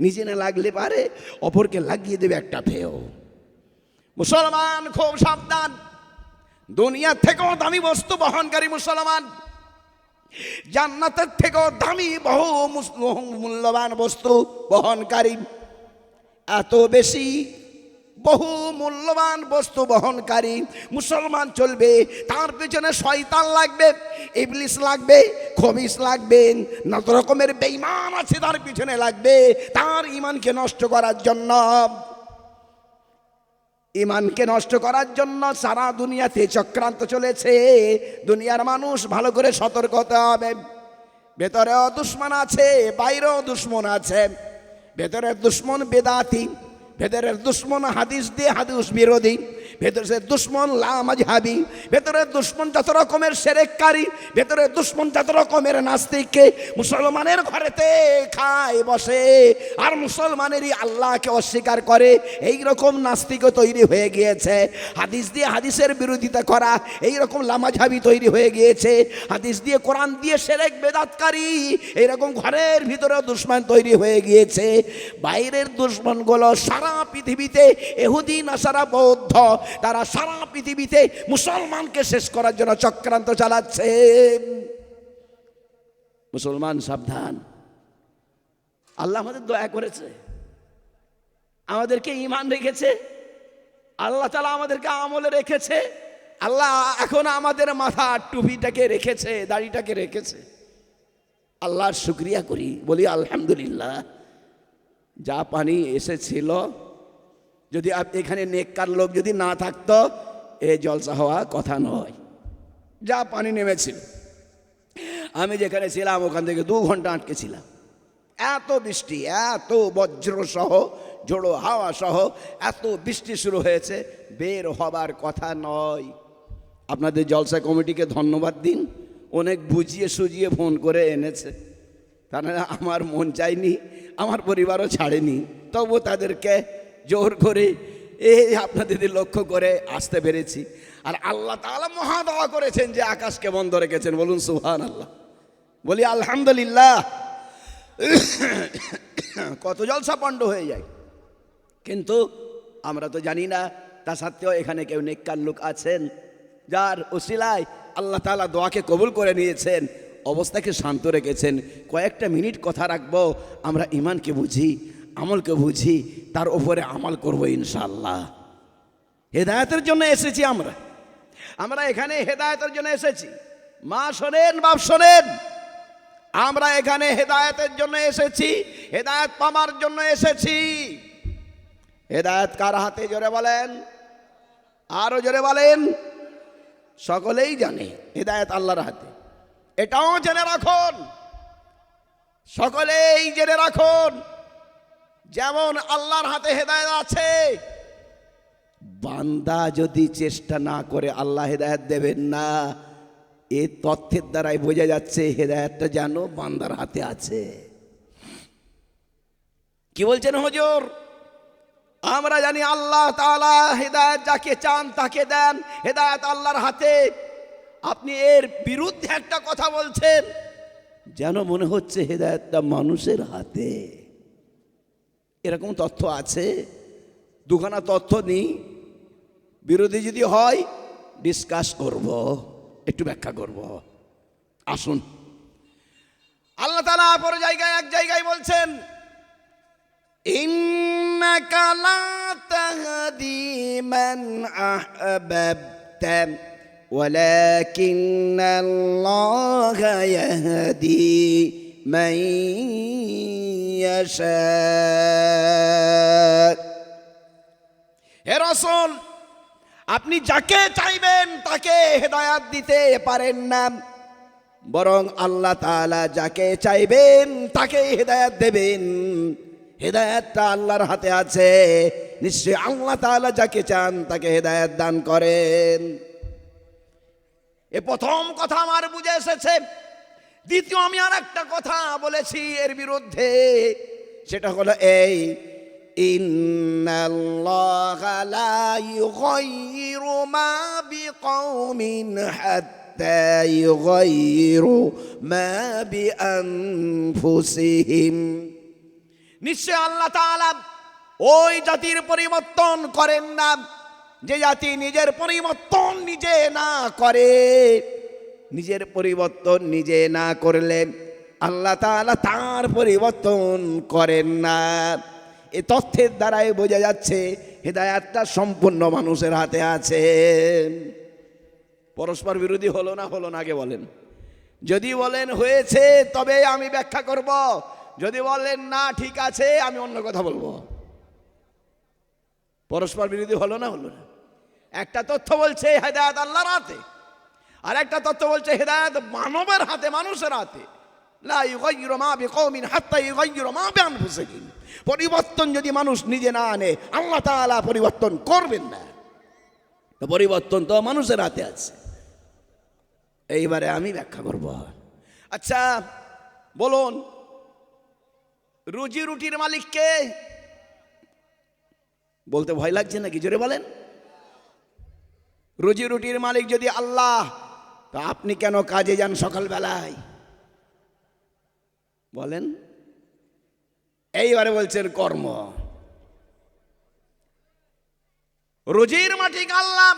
নিজে না লাগলে পারে, অপরকে লাগিয়ে দেবে একটা ফেও। মুসলমান খুব সাবধান। দুনিয়ার থেকেও দামি বস্তু বহনকারী মুসলমান। জান্নাতের থেকেও দামি বহু মূল্যবান বস্তু বহনকারী। এত বেশি বহু মূল্যবান বস্তু বহনকারী। মুসলমান চলবে, তার পেছনে শয়তান লাগবে। ইবলিস লাগবে খবিস লাগবে, নানা রকমের বেঈমান আছে তার পিছনে লাগবে, তার ইমানকে নষ্ট করার জন্য। ইমানকে নষ্ট করার জন্য সারা দুনিয়াতে চক্রান্ত চলেছে, দুনিয়ার মানুষ ভালো করে সতর্ক হতে হবে। ভেতরেও দুশ্মন আছে, বাইরেও দুশ্মন আছে। ভেতরের দুশ্মন বেদাতি, ভেতরের দুশ্মন হাদিস দিয়ে হাদিস বিরোধী। ভেতরের দুশ্মন লামাজহাবি ভেতরের দুশ্মন যত রকমের সেরেককারী ভেতরের দুশ্মন যত রকমের নাস্তিককে মুসলমানের ঘরেতে খায় বসে, আর মুসলমানেরই আল্লাহকে অস্বীকার করে। এই রকম নাস্তিকও তৈরি হয়ে গিয়েছে। হাদিস দিয়ে হাদিসের বিরোধিতা করা এই রকম লামাঝাবি তৈরি হয়ে গিয়েছে। হাদিস দিয়ে কোরআন দিয়ে সেরেক বেদাতকারী, এইরকম ঘরের ভিতরে দুশ্মন তৈরি হয়ে গিয়েছে। বাইরের দুশ্মনগুলো সারা পৃথিবীতে এহুদি নাসারা বৌদ্ধ তারা সারা পৃথিবীতে মুসলমানকে শেষ করার জন্য চক্রান্ত চালাচ্ছে। মুসলমান সাবধান। আল্লাহ আমাদের দয়া করেছে। আমাদেরকে ইমান রেখেছে। আল্লাহ তালা আমাদেরকে আমলে রেখেছে। আল্লাহ এখন আমাদের মাথা টুপিটাকে রেখেছে, দাড়িটাকে রেখেছে। আল্লাহর শুক্রিয়া করি। বলি, আলহামদুলিল্লাহ, যা পানি এসেছিল যদি এখানে নেককার লোক যদি না থাকতো, এ জলসা হওয়া কথা নয়। যা পানি নেমেছিল। আমি যেখানে ছিলাম, ওখান থেকে দু ঘণ্টা আটকেছিলাম এত বৃষ্টি, এত বজ্র সহ জোড়ো হাওয়া সহ, এত বৃষ্টি শুরু হয়েছে, বের হবার কথা নয়। আপনাদের জলসা কমিটিকে ধন্যবাদ দিন। অনেক বুঝিয়ে সুজিয়ে ফোন করে এনেছে। তারা আমার মন চাইনি আমার পরিবারও ছাড়েনি। তবু তাদেরকে জোর করে এই আপনাদের লক্ষ্য করে আসতে পেরেছি। আর আল্লাহ তাআলা মহা দোয়া করেছেন যে আকাশকে বন্ধ রেখেছেন। বলুন সুহান আল্লাহ বলি, আলহামদুলিল্লাহ। কত জলসা পণ্ড হয়ে যায়। কিন্তু আমরা তো জানি না, তা সত্ত্বেও এখানে কেউ নেককার লোক আছেন, যার ওসিলায় আল্লাহ তাআলা দোয়াকে কবুল করে নিয়েছেন, অবস্থাকে শান্ত রেখেছেন। কয়েকটা মিনিট কথা রাখব, আমরা ইমানকে বুঝি। আমলকে বুঝি, তার উপরে আমল করব ইনশাল্লাহ হেদায়তের জন্য এসেছি আমরা। আমরা এখানে হেদায়তের জন্য এসেছি। মা শোনেন, বাপ শোনেন। আমরা এখানে হেদায়তের জন্য এসেছি। হেদায়ত পাবার জন্য এসেছি। হেদায়ত কার হাতে, জোরে বলেন? আরও জোরে বলেন। সকলেই জানে হেদায়ত আল্লাহর হাতে। এটাও জেনে রাখুন। সকলেই জেনে রাখুন। যেমন আল্লাহর হাতে হেদায়ত আছে। বান্দা যদি চেষ্টা না করে আল্লাহ হেদায়ত দেবেন না, এ তথ্যের দ্বারাই বোঝা যাচ্ছে হেদায়তটা যেন বান্দার হাতে আছে। কি বলছেন হুজুর? আমরা জানি আল্লাহ তাআলা হেদায়ত যাকে চান তাকে দেন, হেদায়ত আল্লাহর হাতে। আপনি এর বিরুদ্ধে একটা কথা বলছেন, যেন মনে হচ্ছে হেদায়তটা মানুষের হাতে। এরকম তথ্য আছে দুখানা তথ্য নিই বিরোধী যদি হয় ডিসকাস করব একটু ব্যাখ্যা করব আসুন আল্লাহ তালা পরে জায়গায় এক জায়গায় বলছেন إنك لا تهدي من أحببت ولكن الله يهدي من يشاء হে রসুল আপনি যাকে চাইবেন তাকে হেদায়াত দিতে পারেন না বরং আল্লাহ তাআলা যাকে চাইবেন তাকে হেদায়াত দেবেন হেদায়াতটা আল্লাহর হাতে আছে নিশ্চয় আল্লাহ তাআলা যাকে চান তাকে হেদায়াত দান করেন এ প্রথম কথা আমার বুঝে এসেছে দ্বিতীয় আমি আর একটা কথা বলেছি এর বিরুদ্ধে। সেটা হলো এই নিশ্চয় আল্লাহ তাআলা ওই জাতির পরিবর্তন করেন না যে জাতি নিজের পরিবর্তন নিজে না করে। নিজের পরিবর্তন নিজে না করলে আল্লাহ তাআলা তার পরিবর্তন করেন না। এ তথ্যের দ্বারাই বোঝা যাচ্ছে হেদায়াতটা সম্পূর্ণ মানুষের হাতে আছে। পরস্পর বিরোধী হলো না হলো না, আগে বলেন। যদি বলেন হয়েছে, তবে আমি ব্যাখ্যা করব। যদি বলেন না, ঠিক আছে, আমি অন্য কথা বলব। পরস্পর বিরোধী হলো না হলো না। একটা তথ্য বলছে হেদায়ত আল্লাহর হাতে। আর একটা তথ্য বলছে, হেদায়ত মানবের হাতে, মানুষের হাতে। পরিবর্তন যদি মানুষ নিজে না আনে, আল্লাহ তাআলা পরিবর্তন করবেন না। পরিবর্তন তো মানুষের হাতে আছে। এইবারে আমি ব্যাখ্যা করব। আচ্ছা বলুন, রুজি রুটির মালিককে বলতে ভয় লাগছে নাকি? জোরে বলেন। রুজি রুটির মালিক যদি আল্লাহ তো আপনি কেন কাজে যান সকালবেলায়? বলেন। এইবারে বলছেন কর্ম। রুজির মাটি আল্লাহ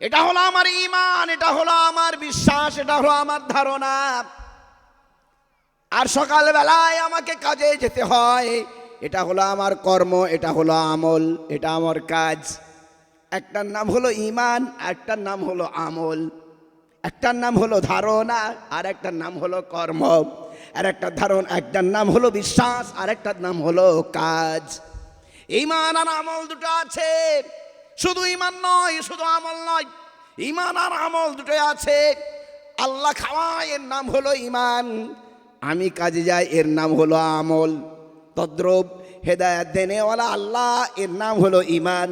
এটা হলো আমার ইমান এটা হলো আমার বিশ্বাস, এটা হলো আমার ধারণা। আর সকালবেলায় আমাকে কাজে যেতে হয়। এটা হলো আমার কর্ম, এটা হলো আমল, এটা আমার কাজ। একটার নাম হলো ইমান একটার নাম হলো আমল। একটার নাম হলো ধারণা আর একটার নাম হলো কর্ম। আর একটা ধারণ, একটার নাম হলো বিশ্বাস আর একটার নাম হলো কাজ। ইমান আর আমল দুটো আছে। শুধু ইমান নয়, শুধু আমল নয় ইমান আর আমল দুটো আছে। আল্লাহ খাওয়ায়, এর নাম হলো ইমান আমি কাজে যাই, এর নাম হলো আমল। তদ্রব হেদায়াত দেনেওয়ালা আল্লাহ, এর নাম হলো ইমান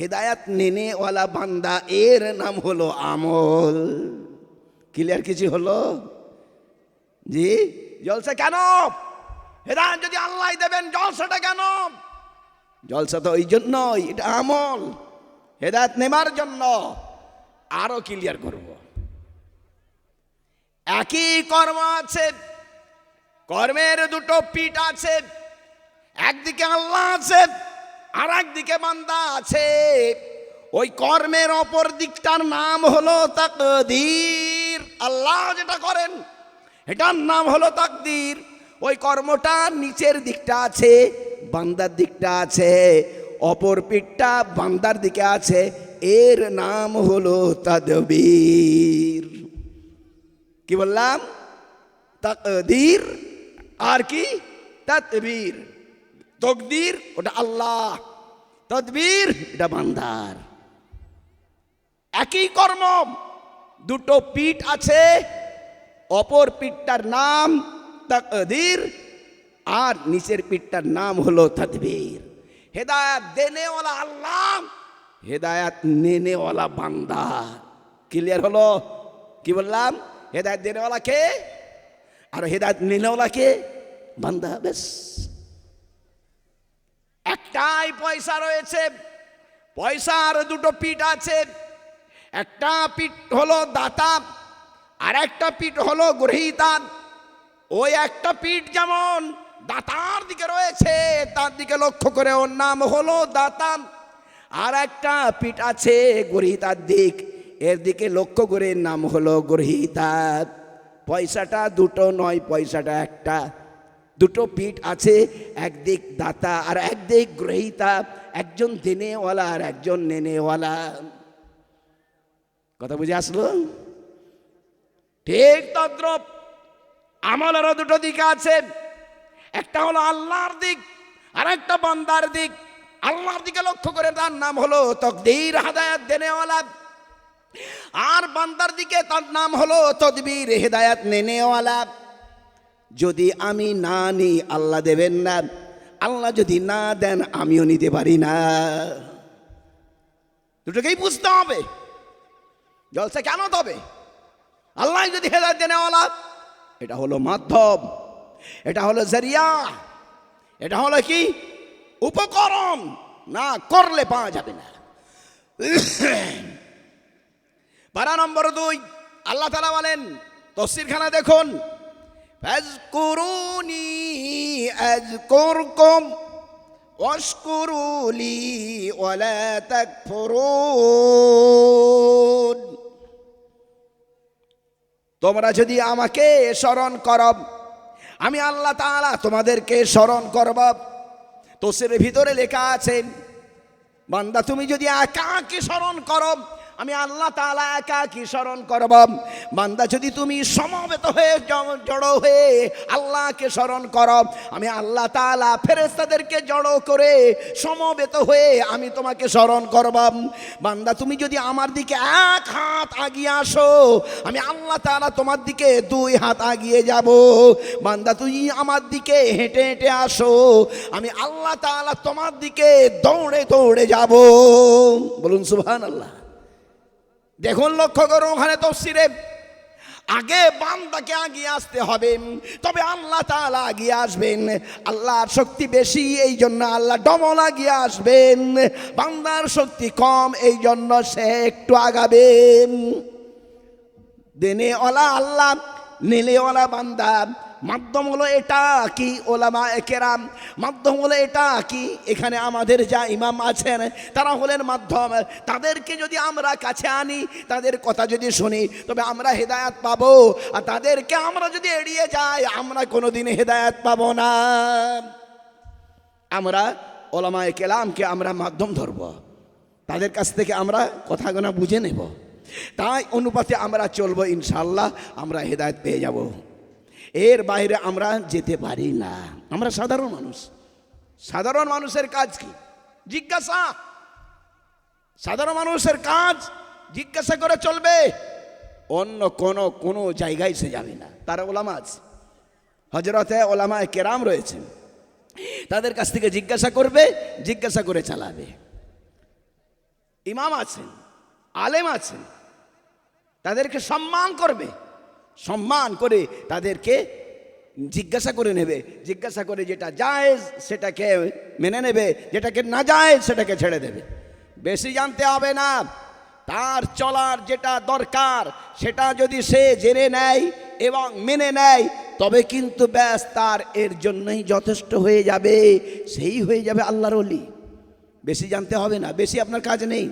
হেদায়াত নেনেওয়ালা বান্দা, এর নাম হলো আমল। ক্লিয়ার কিছু হলো? জি? জলসা কেন? হেদায়ত যদি আল্লাহ দেবেন, জলসাটা কেন? জলসা তো ওই জন্যই, এটা আমল। হেদায়ত নেবার জন্য আরও ক্লিয়ার করব। একই কর্ম আছে, কর্মের দুটো পিঠ আছে, একদিকে আল্লাহ আছে আর একদিকে বান্দা আছে। ওই কর্মের অপর দিকটার নাম হলো তাকদীর। আল্লাহ যেটা করেন, এটার নাম হলো তাকদীর। ওই কর্মটা নিচের দিকটা আছে, বান্দার দিকটা আছে, অপর পিঠটা বান্দার দিকে আছে, এর নাম হলো তাদবীর কি বললাম? তাকদীর। আর কি? তাদবীর তকদির, ওটা আল্লাহ। তদবীর, এটা বান্দার। একই কর্ম। দুটো পিঠ আছে, অপর পিঠটার নাম তাকদীর আর নিচের পিঠটার নাম হলো তদবীর। হেদায়াত দেনেওয়ালা আল্লাহ, হেদায়াত নেনেওয়ালা বান্দা। ক্লিয়ার হলো? কি বললাম? হেদায়ত দেনেওয়ালা কে? আর হেদায়ত নেনেওয়ালা কে? বান্দা বেশ একটাই পয়সা রয়েছে, পয়সার দুটো পিঠ আছে একটা পিঠ হলো দাতা, আর একটা পিঠ হলো গ্রহীতা ওই একটা পিঠ যেমন দাতার দিকে রয়েছে, তার দিকে লক্ষ্য করে ওর নাম হলো দাতা। আর একটা পিঠ আছে গ্রহীতার দিক, এর দিকে লক্ষ্য করে নাম হলো গ্রহীতা পয়সাটা দুটো নয়, পয়সাটা একটা। দুটো পিঠ আছে, একদিক দাতা আর একদিক গ্রহীতা একজন দেনেওয়ালা আর একজন নেনেওয়ালা। কথা বুঝে আসলো? ঠিক তদ্রপ আমলেরও দুটো দিক আছে। একটা হলো আল্লাহর দিক আর একটা বান্দার দিক। আল্লাহর দিকে লক্ষ্য করে তার নাম হলো তকদির, হাদায়াত দেনেওয়ালা। আর বান্দার দিকে তার নাম হলো তদবির, হেদায়াত নেনেওয়ালা। যদি আমি না নিই, আল্লাহ দেবেন না। আল্লাহ যদি না দেন, আমিও নিতে পারি না। দুটোকেই বুঝতে হবে। জলসা কেন তবে? আল্লাহ যদি হেদায়ত দেনেওয়ালা এটা হলো মাধ্যম, এটা হলো জরিয়া, এটা হলো কি? উপকরণ, না করলে পাওয়া যাবে না। পারা নম্বর দুই, আল্লাহ তালা বলেন তসিরখানা দেখুন ওয়াশকুরু লি ওয়ালা তাকফুরুন। তোমরা যদি আমাকে স্মরণ করব আমি আল্লাহ তালা তোমাদেরকে স্মরণ করব। তোসের ভিতরে লেখা আছেন বান্দা, তুমি যদি একাকে স্মরণ করো আমি আল্লাহ তাআলা একাকি স্মরণ করব? বান্দা, যদি তুমি সমবেত হয়ে জড়ো হয়ে আল্লাহকে স্মরণ করো, আমি আল্লাহ তাআলা ফেরেস্তাদেরকে জড়ো করে সমবেত হয়ে আমি তোমাকে স্মরণ করব। বান্দা, তুমি যদি আমার দিকে এক হাত আগিয়ে আসো, আমি আল্লাহ তাআলা তোমার দিকে দুই হাত আগিয়ে যাব। বান্দা তুই আমার দিকে হেঁটে হেঁটে আসো, আমি আল্লাহ তাআলা তোমার দিকে দৌড়ে দৌড়ে যাব। বলুন সুবহানাল্লাহ। দেখুন লক্ষ্য করুন ওখানে তফসিরে। আগে বান্দাকে আগিয়ে আসতে হবে, তবে আল্লাহ তাআলা আগিয়ে আসবেন। আল্লাহর শক্তি বেশি, এই জন্য আল্লাহ ডবল আগিয়ে আসবেন। বান্দার শক্তি কম, এই জন্য সে একটু আগাবেন দেনে ওলা আল্লাহ নেলে ওলা বান্দা মাধ্যম হলো এটা কি ওলামা একেরাম। মাধ্যম হলো এটা কি এখানে আমাদের যা ইমাম আছেন, তারা হলেন মাধ্যম। তাদেরকে যদি আমরা কাছে আনি, তাদের কথা যদি শুনি, তবে আমরা হেদায়াত পাবো। আর তাদেরকে আমরা যদি এড়িয়ে যাই, আমরা কোনোদিন হেদায়াত পাবো না। আমরা ওলামায়ে কেলামকে আমরা মাধ্যম ধরব। তাদের কাছ থেকে আমরা কথাগুলো বুঝে নেব। তাই অনুপাতে আমরা চলবো ইনশাল্লাহ আমরা হেদায়ত পেয়ে যাব। এর বাইরে আমরা যেতে পারি না। আমরা সাধারণ মানুষ। সাধারণ মানুষের কাজ কি? জিজ্ঞাসা। সাধারণ মানুষের কাজ জিজ্ঞাসা করে চলবে। অন্য কোনো কোনো জায়গায় সে যাবে না। তারা ওলামা আছে। হজরতে ওলামায় কেরাম রয়েছেন। তাদের কাছ থেকে জিজ্ঞাসা করবে জিজ্ঞাসা করে চালাবে। ইমাম আছেন আলেম আছেন। তাদেরকে সম্মান করবে। সম্মান করে তাদেরকে জিজ্ঞাসা করে নেবে। জিজ্ঞাসা করে যেটা জায়েজ সেটাকে মেনে নেবে, যেটাকে না জায়েজ সেটাকে ছেড়ে দেবে। বেশি জানতে হবে না, তার চলার যেটা দরকার সেটা যদি সে জেনে নেয় এবং মেনে নেয়, তবে কিন্তু ব্যাস তার এর জন্যই যথেষ্ট হয়ে যাবে, সেই হয়ে যাবে আল্লাহর অলি বেশি জানতে হবে না, বেশি আপনার কাজ নেই।